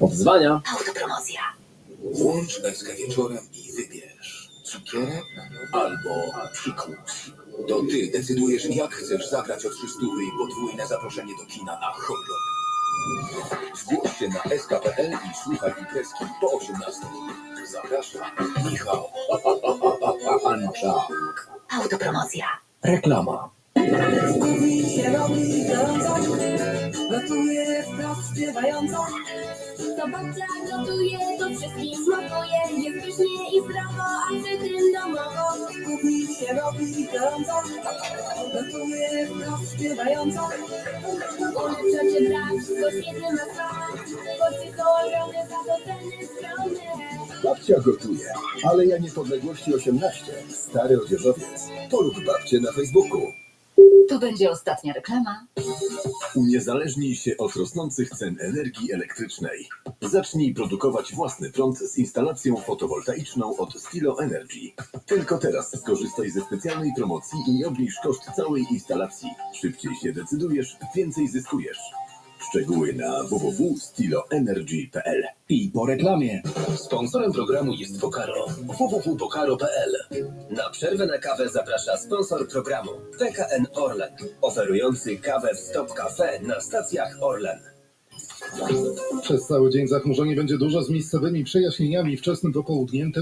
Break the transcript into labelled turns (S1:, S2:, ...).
S1: Odzwania.
S2: Autopromocja.
S3: Włącz SK wieczorem i wybierz cukierek albo psikus. To ty decydujesz, jak chcesz zagrać o 300 i podwójne zaproszenie do kina na horror. Zgłoś się na SKPL i słuchaj imprezki po 18. Zapraszam Michał Anczak.
S2: Autopromocja.
S1: Reklama.
S4: Mówi się robi gorąco, gotuje
S5: To babcia gotuje, to wszystkim smakuje, jest pysznie i zdrowo, a przy tym domowo.
S4: Mówi się robi gorąco, gotuje śpiewająco.
S5: Ulepsza cię brak, wszystko świetnie ma smak, za to ceny.
S6: Babcia gotuje, ale ja niepodległości 18. Stary odzieżowiec. Polub babcie na Facebooku.
S2: To będzie ostatnia reklama.
S6: Uniezależnij się od rosnących cen energii elektrycznej. Zacznij produkować własny prąd z instalacją fotowoltaiczną od Stilo Energy. Tylko teraz skorzystaj ze specjalnej promocji i obniż koszt całej instalacji. Szybciej się decydujesz, więcej zyskujesz. Szczegóły na www.stiloenergy.pl
S1: I po reklamie.
S7: Sponsorem programu jest Vocaro. www.vocaro.pl Na przerwę na kawę zaprasza sponsor programu PKN Orlen, oferujący kawę w Stop Cafe na stacjach Orlen.
S8: Przez cały dzień zachmurzenie będzie dużo z miejscowymi przejaśnieniami wczesnym popołudniem.